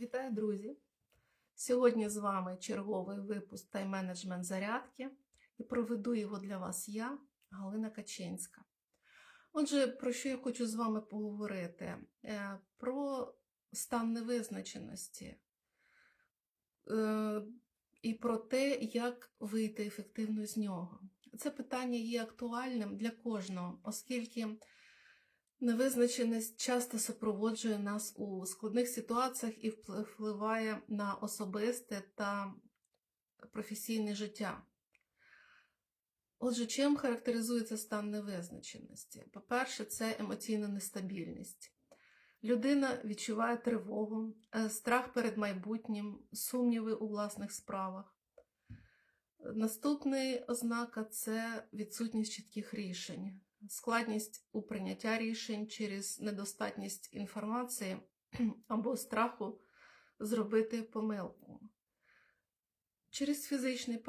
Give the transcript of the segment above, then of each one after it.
Вітаю, друзі! Сьогодні з вами черговий випуск тайм-менеджмент зарядки і проведу його для вас я, Галина Качинська. Отже, про що я хочу з вами поговорити? Е, Про стан невизначеності е, і про те, як вийти ефективно з нього. Це питання є актуальним для кожного, оскільки Невизначеність часто супроводжує нас у складних ситуаціях і впливає на особисте та професійне життя. Отже, чим характеризується стан невизначеності? По-перше, це емоційна нестабільність. Людина відчуває тривогу, е, страх перед майбутнім, сумніви у власних справах. Наступний ознака це відсутність чітких рішень складність у прийняття рішень через недостатність інформації або страху зробити помилку. Через фізичні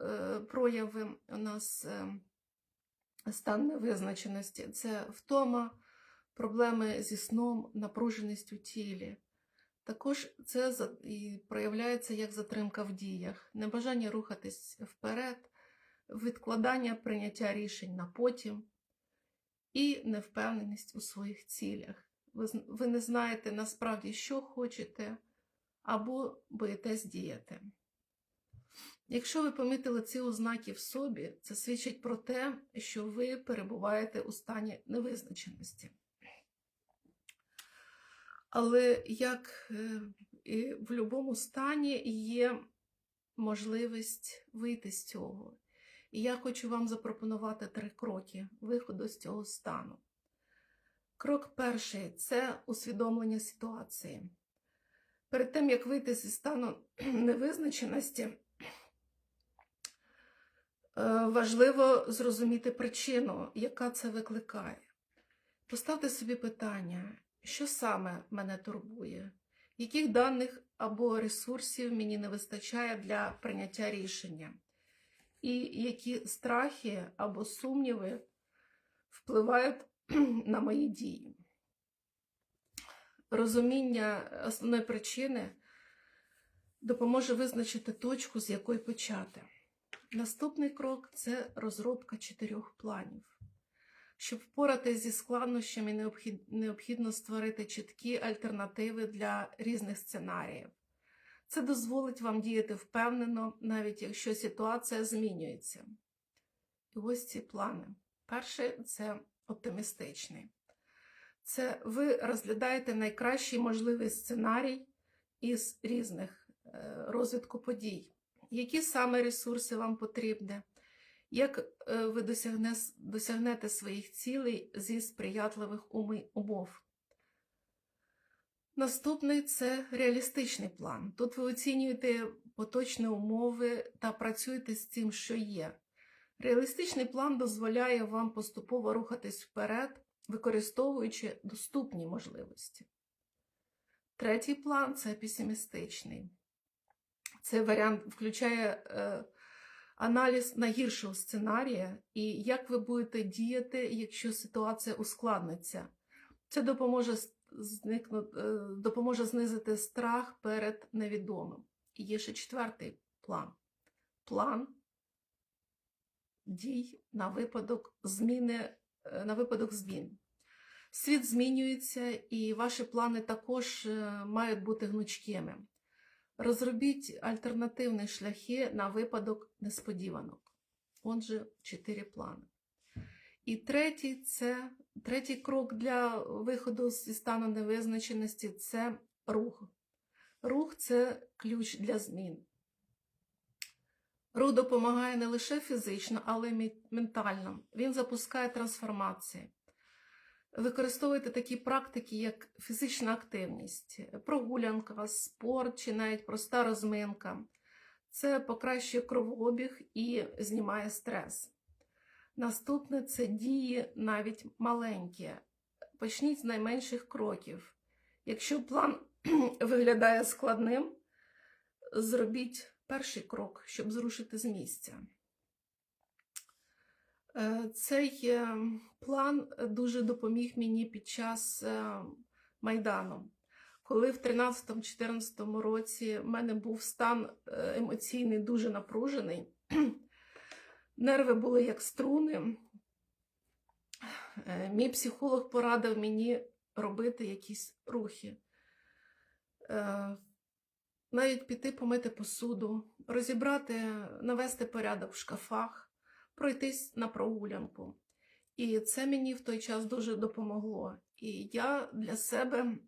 е, прояви у нас е, стан невизначеності це втома, проблеми зі сном, напруженість у тілі. Також це проявляється як затримка в діях, небажання рухатись вперед, відкладання прийняття рішень на потім і невпевненість у своїх цілях. Ви, не знаєте насправді, що хочете, або боїтесь діяти. Якщо ви помітили ці ознаки в собі, це свідчить про те, що ви перебуваєте у стані невизначеності. Але як е, і в будь-якому стані є можливість вийти з цього. І я хочу вам запропонувати три кроки виходу з цього стану. Крок перший це усвідомлення ситуації. Перед тим, як вийти зі стану невизначеності, е, важливо зрозуміти причину, яка це викликає. Поставте собі питання, що саме мене турбує, яких даних або ресурсів мені не вистачає для прийняття рішення і які страхи або сумніви впливають на мої дії. Розуміння основної причини допоможе визначити точку, з якої почати. Наступний крок це розробка чотирьох планів. Щоб впоратися зі складнощами, необхідно створити чіткі альтернативи для різних сценаріїв. Це дозволить вам діяти впевнено, навіть якщо ситуація змінюється. І ось ці плани. Перший це оптимістичний. Це ви розглядаєте найкращий можливий сценарій із різних е, розвитку подій. Які саме ресурси вам потрібні? Як е, ви досягне, досягнете своїх цілей зі сприятливих умов? Наступний це реалістичний план. Тут ви оцінюєте поточні умови та працюєте з тим, що є. Реалістичний план дозволяє вам поступово рухатись вперед, використовуючи доступні можливості. Третій план це песимістичний. Цей варіант включає е, аналіз найгіршого сценарія і як ви будете діяти, якщо ситуація ускладниться. Це допоможе зникнути, е, допоможе знизити страх перед невідомим. І є ще четвертий план. План дій на випадок зміни, е, на випадок змін. Світ змінюється, і ваші плани також е, мають бути гнучкими. Розробіть альтернативні шляхи на випадок несподіванок. Отже, чотири плани. І третій, це, третій крок для виходу зі стану невизначеності це рух. Рух це ключ для змін. Рух допомагає не лише фізично, але й ментально. Він запускає трансформації. Використовуйте такі практики, як фізична активність, прогулянка, спорт чи навіть проста розминка. Це покращує кровообіг і знімає стрес. Наступне це дії навіть маленькі. Почніть з найменших кроків. Якщо план виглядає складним, зробіть перший крок, щоб зрушити з місця. Е, Цей е, план дуже допоміг мені під час е, Майдану. коли в 13-14 році в мене був стан емоційний дуже напружений, нерви були як струни, е, мій психолог порадив мені робити якісь рухи. Е, Навіть піти помити посуду, розібрати, навести порядок в шкафах, пройтись на прогулянку. І це мені в той час дуже допомогло. І я для себе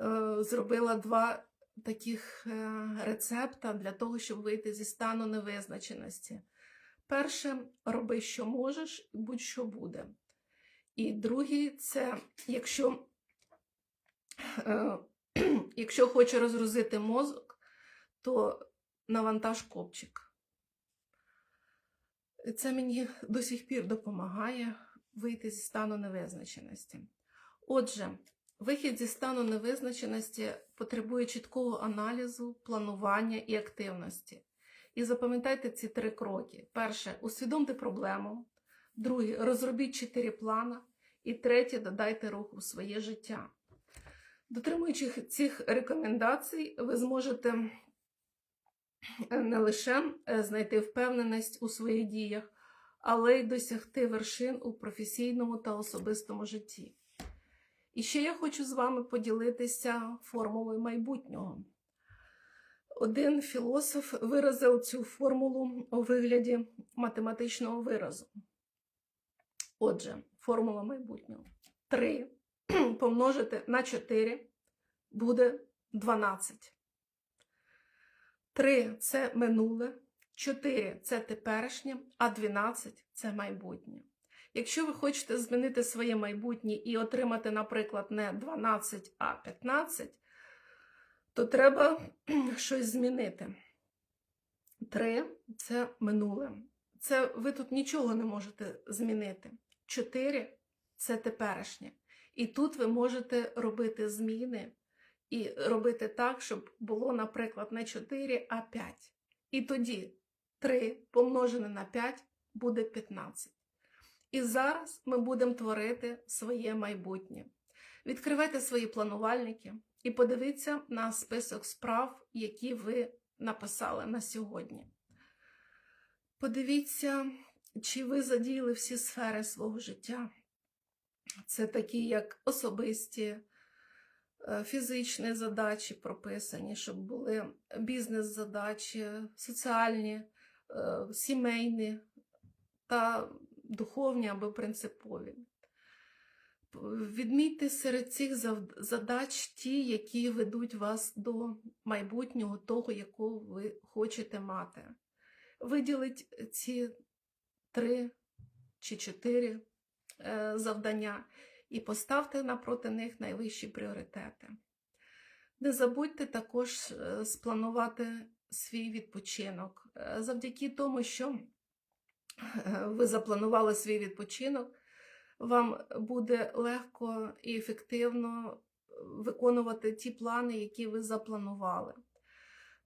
е, зробила два таких е, рецепта для того, щоб вийти зі стану невизначеності. Перше, роби, що можеш, і будь-що буде. І другий це якщо, е, якщо хоче розгрузити мозок, то навантаж копчик. Це мені до сих пір допомагає вийти зі стану невизначеності. Отже, вихід зі стану невизначеності потребує чіткого аналізу, планування і активності. І запам'ятайте ці три кроки: перше усвідомте проблему, друге розробіть чотири плани, і третє додайте руху в своє життя. Дотримуючи цих рекомендацій, ви зможете не лише е, знайти впевненість у своїх діях, але й досягти вершин у професійному та особистому житті. І ще я хочу з вами поділитися формулою майбутнього. Один філософ виразив цю формулу у вигляді математичного виразу. Отже, формула майбутнього. 3 помножити на 4 буде 12. 3 це минуле, 4 це теперішнє, а 12 це майбутнє. Якщо ви хочете змінити своє майбутнє і отримати, наприклад, не 12, а 15, то треба щось змінити. 3 це минуле. Це ви тут нічого не можете змінити. 4 це теперішнє. І тут ви можете робити зміни і робити так, щоб було, наприклад, не 4, а 5. І тоді 3 помножене на 5 буде 15. І зараз ми будемо творити своє майбутнє. Відкривайте свої планувальники і подивіться на список справ, які ви написали на сьогодні. Подивіться, чи ви задіяли всі сфери свого життя. Це такі, як особисті, е, фізичні задачі прописані, щоб були бізнес-задачі, соціальні, е, сімейні та духовні або принципові. Відмітьте серед цих задач ті, які ведуть вас до майбутнього, того, яку ви хочете мати. Виділіть ці три чи чотири е, завдання і поставте напроти них найвищі пріоритети. Не забудьте також е, спланувати свій відпочинок. Е, завдяки тому, що ви запланували свій відпочинок, вам буде легко і ефективно виконувати ті плани, які ви запланували.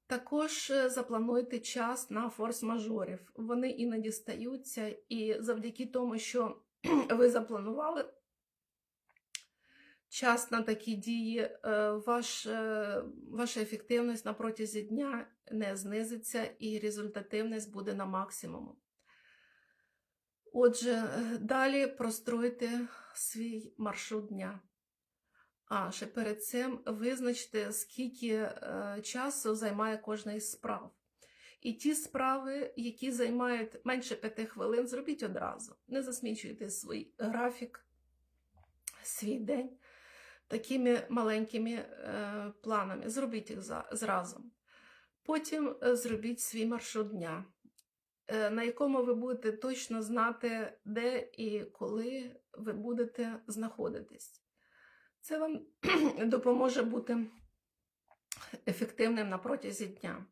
Також е, заплануйте час на форс-мажорів. Вони іноді стаються, і завдяки тому, що ви запланували час на такі дії, е, ваш, е, ваша ефективність на протязі дня не знизиться і результативність буде на максимуму. Отже, далі простройте свій маршрут дня. А ще перед цим визначте, скільки е, часу займає кожна із справ. І ті справи, які займають менше п'яти хвилин, зробіть одразу. Не засмічуйте свій графік, свій день такими маленькими е, планами. Зробіть їх зразу. Потім е, зробіть свій маршрут дня, е, на якому ви будете точно знати, де і коли ви будете знаходитись. Це вам допоможе бути ефективним на протязі дня.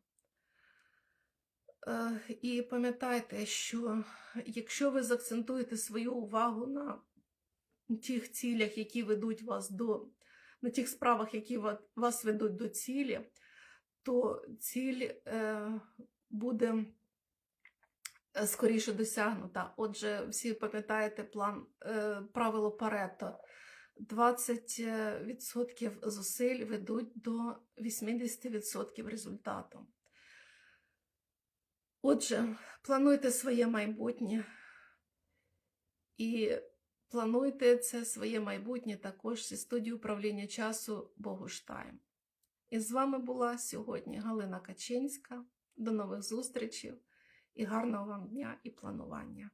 Е, І пам'ятайте, що якщо ви заакцентуєте свою увагу на тих цілях, які ведуть вас до, на тих справах, які вас ведуть до цілі, то ціль е, буде е, скоріше досягнута. Отже, всі пам'ятаєте план е, правило Парето. 20% зусиль ведуть до 80% результату. Отже, плануйте своє майбутнє і плануйте це своє майбутнє також зі студії управління часу Богуштайм. І з вами була сьогодні Галина Качинська. До нових зустрічей і гарного вам дня і планування.